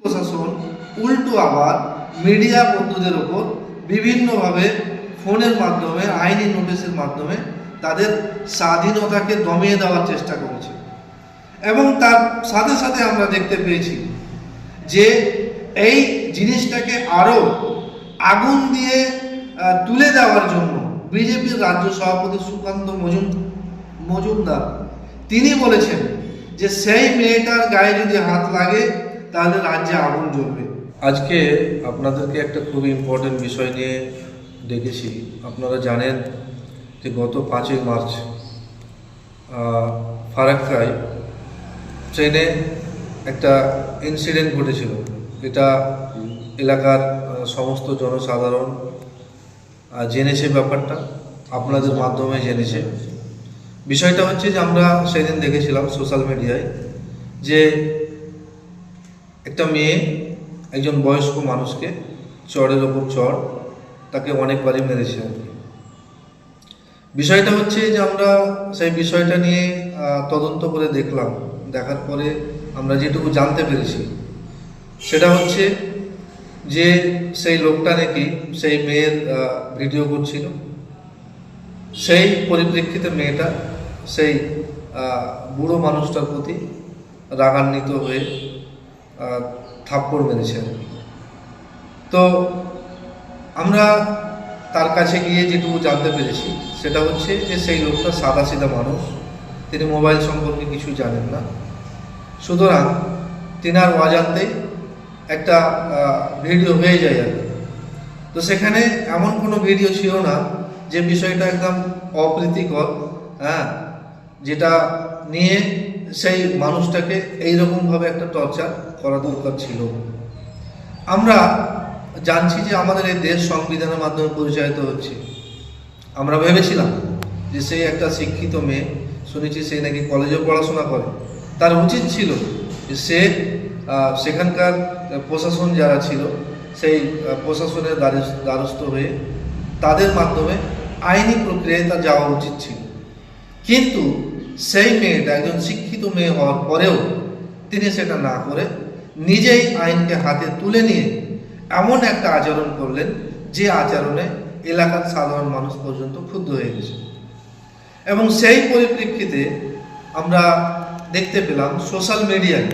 প্রশাসন উল্টো আবার মিডিয়া বন্ধুদের ওপর বিভিন্নভাবে ফোনের মাধ্যমে, আইনি নোটিশের মাধ্যমে তাদের স্বাধীনতাকে দমিয়ে দেওয়ার চেষ্টা করেছে। এবং তার সাথে সাথে আমরা দেখতে পেয়েছি যে এই জিনিসটাকে আরও আগুন দিয়ে তুলে দেওয়ার জন্য বিজেপির রাজ্য সভাপতি সুকান্ত মজুম, মজুমদার, তিনি বলেছেন যে সেই মেয়েটার গায়ে যদি হাত লাগে তাহলে রাজ্যে আগুন জ্বলবে। আজকে আপনাদেরকে একটা খুব ইম্পর্টেন্ট বিষয় নিয়ে ডেকেছি আপনারা জানেন যে গত পাঁচই মার্চ ফারাক্কায় ট্রেনে একটা ইনসিডেন্ট ঘটেছিল। এটা এলাকার সমস্ত জনসাধারণ জেনেছে ব্যাপারটা, আপনাদের মাধ্যমে জেনেছে। বিষয়টা হচ্ছে যে আমরা সেদিন দেখেছিলাম সোশ্যাল মিডিয়ায় যে একটা মেয়ে, একজন বয়স্ক মানুষকে চড়ের ওপর চড় তাকে অনেকবারই মেরেছে আর কি। বিষয়টা হচ্ছে যে আমরা সেই বিষয়টা নিয়ে তদন্ত করে দেখলাম দেখার পরে আমরা যেটুকু জানতে পেরেছি, সেটা হচ্ছে যে সেই লোকটা নাকি সেই মেয়ের ভিডিও করছিল সেই পরিপ্রেক্ষিতে মেয়েটা সেই বুড়ো মানুষটার প্রতি রাগান্বিত হয়ে থাপ্পড় মেরেছে আর কি। তো আমরা তার কাছে গিয়ে যেটুকু জানতে পেরেছি, সেটা হচ্ছে যে সেই লোকটা সাদা সিধা মানুষ তিনি মোবাইল সম্পর্কে কিছু জানেন না সুতরাং তিনার অজান্তেই একটা ভিডিও হয়ে যায় আর। তো সেখানে এমন কোনো ভিডিও ছিল না যে বিষয়টা একদম অপ্রীতিকর হ্যাঁ যেটা নিয়ে সেই মানুষটাকে এইরকমভাবে একটা টর্চার করা দরকার ছিল। আমরা জানছি যে আমাদের এই দেশ সংবিধানের মাধ্যমে পরিচালিত হচ্ছে। আমরা ভেবেছিলাম যে সেই একটা শিক্ষিত মেয়ে, শুনেছি সে নাকি কলেজেও পড়াশোনা করে। তার উচিত ছিল যে সে সেখানকার প্রশাসন যারা ছিল, সেই প্রশাসনের দ্বারস- দ্বারস্থ হয়ে তাদের মাধ্যমে আইনি প্রক্রিয়ায় তার যাওয়া উচিত ছিল। কিন্তু সেই মেয়েটা একজন শিক্ষিত মেয়ে হওয়ার পরেও তিনি সেটা না করে নিজেই আইনকে হাতে তুলে নিয়ে এমন একটা আচরণ করলেন যে আচরণে এলাকার সাধারণ মানুষ পর্যন্ত ক্ষুব্ধ হয়ে গেছে এবং সেই পরিপ্রেক্ষিতে আমরা দেখতে পেলাম সোশ্যাল মিডিয়ায়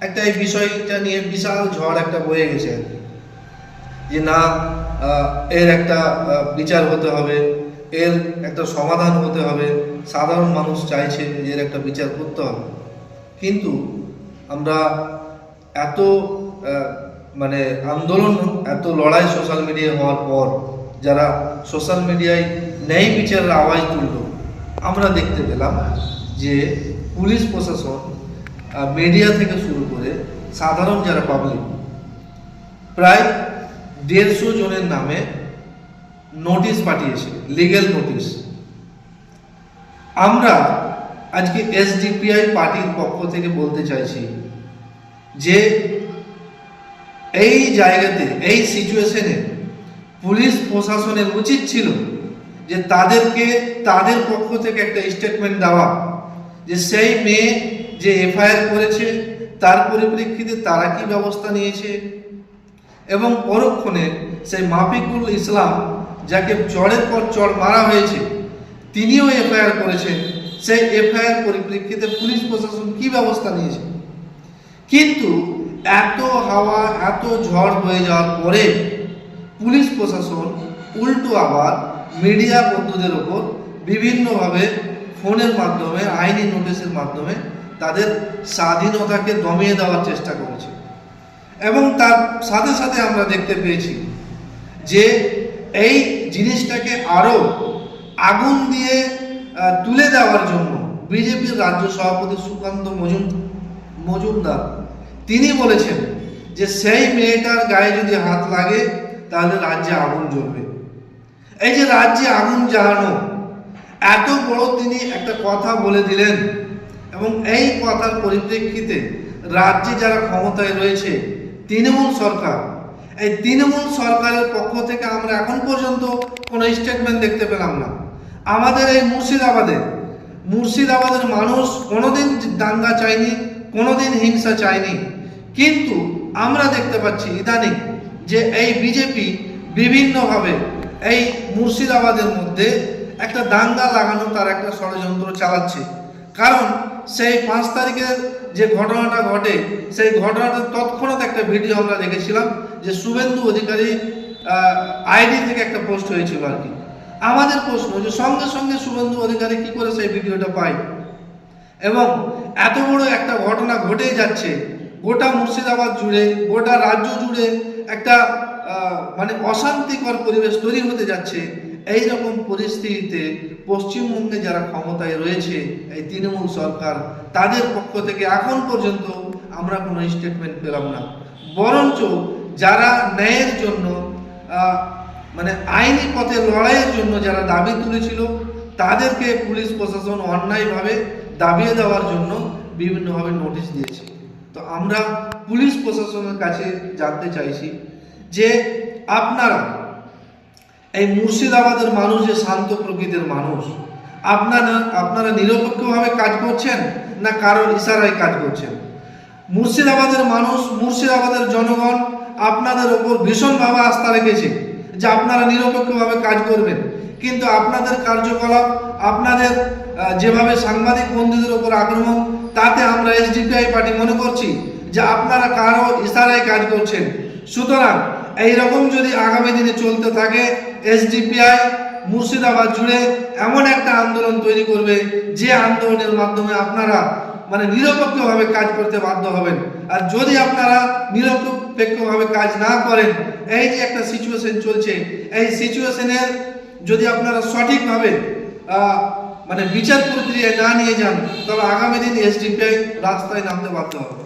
একটা এই বিষয়টা নিয়ে বিশাল ঝড় একটা বয়ে গেছে আর কি। যে না এর একটা বিচার হতে হবে এর একটা সমাধান হতে হবে। সাধারণ মানুষ চাইছে এর একটা বিচার করতে হবে। কিন্তু আমরা এত মানে আন্দোলন, এত লড়াই সোশ্যাল মিডিয়ায় হওয়ার পর যারা সোশ্যাল মিডিয়ায় ন্যায় বিচারের আওয়াজ তুলল, আমরা দেখতে পেলাম যে পুলিশ প্রশাসন মিডিয়া থেকে শুরু করে সাধারণ যারা পাবলিক প্রায় দেড়শো জনের নামে নোটিশ পাঠিয়েছে লিগেল নোটিশ আমরা আজকে এসডিপিআই পার্টির পক্ষ থেকে বলতে চাইছি যে এই জায়গাতে, এই সিচুয়েশনে পুলিশ প্রশাসনের উচিত ছিল যে তাদেরকে, তাদের পক্ষ থেকে একটা স্টেটমেন্ট দেওয়া যে সেই মেয়ে যে এফআইআর করেছে, তার পরিপ্রেক্ষিতে তারা কি ব্যবস্থা নিয়েছে এবং পরক্ষণে সেই মাফিকুল ইসলাম যাকে চড়ের পর চড় মারা হয়েছে, তিনিও এফআইআর করেছেন। সেই এফআইআর পরিপ্রেক্ষিতে পুলিশ প্রশাসন কি ব্যবস্থা নিয়েছে? কিন্তু এত হাওয়া, এত ঝড় হয়ে যাওয়ার পরে পুলিশ প্রশাসন উল্টো আবার মিডিয়া বন্ধুদের ওপর বিভিন্নভাবে ফোনের মাধ্যমে, আইনি নোটিশের মাধ্যমে তাদের স্বাধীনতাকে দমিয়ে দেওয়ার চেষ্টা করেছে। এবং তার সাথে সাথে আমরা দেখতে পেয়েছি যে এই জিনিসটাকে আরও আগুন দিয়ে তুলে দেওয়ার জন্য বিজেপির রাজ্য সভাপতি সুকান্ত মজুম, মজুমদার, তিনি বলেছেন যে সেই মেয়েটার গায়ে যদি হাত লাগে, তাহলে রাজ্যে আগুন জ্বলবে। এই যে রাজ্যে আগুন জ্বালানো, এত বড় তিনি একটা কথা বলে দিলেন এবং এই কথার পরিপ্রেক্ষিতে রাজ্যে যারা ক্ষমতায় রয়েছে, তৃণমূল সরকার, এই তৃণমূল সরকারের পক্ষ থেকে আমরা এখন পর্যন্ত কোনো স্টেটমেন্ট দেখতে পেলাম না। আমাদের এই মুর্শিদাবাদে, মুর্শিদাবাদের মানুষ কোনোদিন দাঙ্গা চায়নি, কোনোদিন হিংসা চায়নি। কিন্তু আমরা দেখতে পাচ্ছি ইদানিং যে এই বিজেপি বিভিন্নভাবে এই মুর্শিদাবাদের মধ্যে একটা দাঙ্গা লাগানো তার একটা ষড়যন্ত্র চালাচ্ছে। কারণ সেই পাঁচ তারিখের যে ঘটনাটা ঘটে, সেই ঘটনাটা তৎক্ষণাৎ একটা ভিডিও আমরা দেখেছিলাম যে শুভেন্দু অধিকারী আইডি থেকে একটা পোস্ট হয়েছিল আর কি। আমাদের প্রশ্ন যে সঙ্গে সঙ্গে শুভেন্দু অধিকারী কি করে সেই ভিডিওটা পায়? এবং এত বড় একটা ঘটনা ঘটেই যাচ্ছে, গোটা মুর্শিদাবাদ জুড়ে, গোটা রাজ্য জুড়ে একটা মানে অশান্তিকর পরিবেশ তৈরি হতে যাচ্ছে। এই রকম পরিস্থিতিতে পশ্চিমবঙ্গে যারা ক্ষমতায় রয়েছে, এই তৃণমূল সরকার, তাদের পক্ষ থেকে এখন পর্যন্ত আমরা কোনো স্টেটমেন্ট পেলাম না। বরঞ্চ যারা ন্যায়ের জন্য মানে আইনি পথে লড়াইয়ের জন্য যারা দাবি তুলেছিল, তাদেরকে পুলিশ প্রশাসন অন্যায়ভাবে দাবিয়ে দেওয়ার জন্য বিভিন্নভাবে নোটিশ দিয়েছে। তো আমরা পুলিশ প্রশাসনের কাছে জানতে চাইছি যে আপনারা এই মুর্শিদাবাদের মানুষ, যে শান্ত প্রকৃতির মানুষ, আপনারা আপনারা নিরপেক্ষভাবে কাজ করছেন না কারোর ইশারায় কাজ করছেন? মুর্শিদাবাদের মানুষ, মুর্শিদাবাদের জনগণ আপনাদের ওপর ভীষণভাবে আস্থা রেখেছে যে আপনারা নিরপেক্ষভাবে কাজ করবেন। কিন্তু আপনাদের কার্যকলাপ, আপনাদের যেভাবে সাংবাদিক বন্ধুদের ওপর আক্রমণ, তাতে আমরা এসডিপিআই পার্টি মনে করছি যে আপনারা কারও ইশারায় কাজ করছেন। সুতরাং এই রকম যদি আগামী দিনে চলতে থাকে, এসডিপিআই মুর্শিদাবাদ জুড়ে এমন একটা আন্দোলন তৈরি করবে যে আন্দোলনের মাধ্যমে আপনারা মানে নিরপেক্ষভাবে কাজ করতে বাধ্য হবেন। আর যদি আপনারা নিরপেক্ষভাবে কাজ না করেন, এই যে একটা সিচুয়েশন চলছে, এই সিচুয়েশনের যদি আপনারা সঠিকভাবে মানে বিচার প্রক্রিয়ায় না নিয়ে যান তবে আগামী দিন এসডিপিআই রাস্তায় নামতে বাধ্য হবে।